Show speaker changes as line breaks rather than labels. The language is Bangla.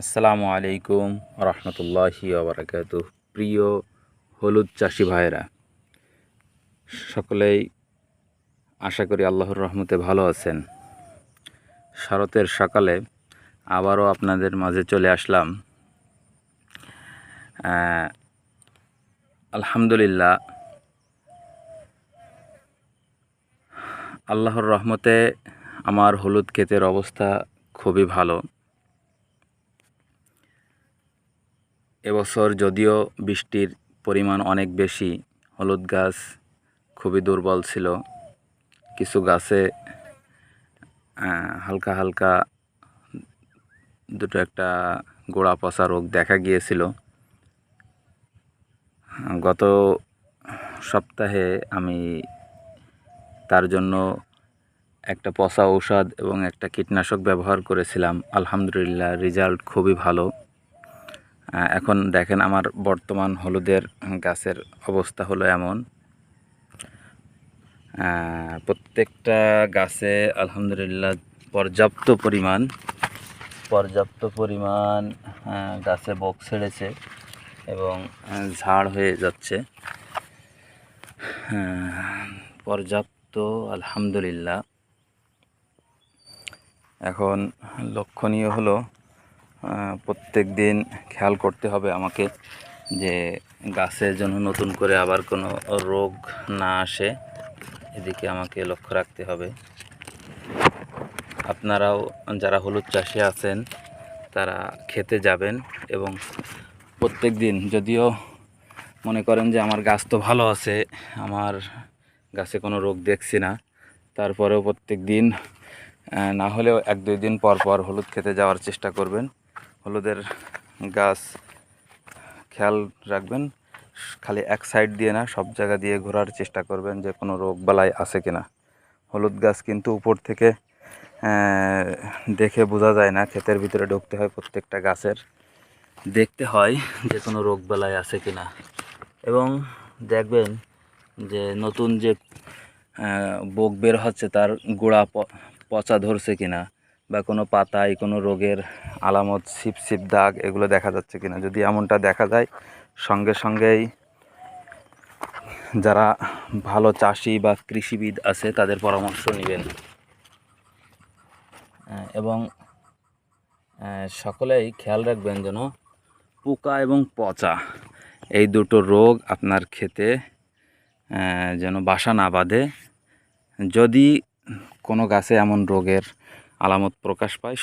আসসালামু আলাইকুম রহমতুল্লাহি আবরাকাত প্রিয় হলুদ চাষি ভাইয়েরা, সকলেই আশা করি আল্লাহর রহমতে ভালো আছেন। শরতের সকালে আবারও আপনাদের মাঝে চলে আসলাম। আলহামদুলিল্লাহ, আল্লাহর রহমতে আমার হলুদ ক্ষেতের অবস্থা খুবই ভালো। এবছর যদিও বৃষ্টির পরিমাণ অনেক বেশি, হলুদ গাছ খুবই দুর্বল ছিল। কিছু গাছে হালকা হালকা দুটো একটা গোড়া পচা রোগ দেখা গিয়েছিল। গত সপ্তাহে আমি তার জন্য একটা পচা ঔষধ এবং একটা কীটনাশক ব্যবহার করেছিলাম। আলহামদুলিল্লাহ, রেজাল্ট খুবই ভালো। এখন দেখেন আমার বর্তমান হলুদের গাছের অবস্থা হলো এমন। প্রত্যেকটা গাছে আলহামদুলিল্লাহ পর্যাপ্ত পরিমাণ পর্যাপ্ত পরিমাণ গাছে বক ছেড়েছে এবং ঝাড় হয়ে যাচ্ছে। পর্যাপ্ত আলহামদুলিল্লাহ। এখন লক্ষণীয় হলো প্রত্যেক দিন খেয়াল করতে হবে আমাকে যে গাছের জন্য নতুন করে আবার কোনো রোগ না আসে। এদিকে আমাকে লক্ষ্য রাখতে হবে। আপনারাও যারা হলুদ চাষে আছেন, তারা খেতে যাবেন এবং প্রত্যেক দিন যদিও মনে করেন যে আমার গাছ তো ভালো আছে, আমার গাছে কোনো রোগ দেখছি না, তারপরেও প্রত্যেক দিন না হলেও এক দুই দিন পর পর হলুদ খেতে যাওয়ার চেষ্টা করবেন। হলুদের গাছ খেয়াল রাখবেন, খালি এক সাইড দিয়ে না, সব জায়গা দিয়ে ঘোরার চেষ্টা করবেন যে কোনো রোগ বালাই আছে কিনা। হলুদ গাছ কিন্তু উপর থেকে দেখে বোঝা যায় না, ক্ষেতের ভিতরে ঢুকতে হয় প্রত্যেকটা গাছের। দেখতে হয় যে কোনো রোগ বালাই আছে কিনা। এবং দেখবেন যে নতুন যে বোক বের হচ্ছে তার গোড়া পচা ধরছে কিনা। বা কোনো পাতায় কোনো রোগের আলামত, ছিপ ছিপ দাগ এগুলো দেখা যাচ্ছে কিনা? যদি এমনটা দেখা যায়, সঙ্গে সঙ্গেই যারা ভালো চাষি বা কৃষিবিদ আছে, তাদের পরামর্শ নেবেন। এবং সকলেই খেয়াল রাখবেন যেন পোকা এবং পচা এই দুটো রোগ আপনার খেতে যেন বাসা না বাঁধে। যদি কোনো গাছে এমন রোগের আলামত প্রকাশ পায়।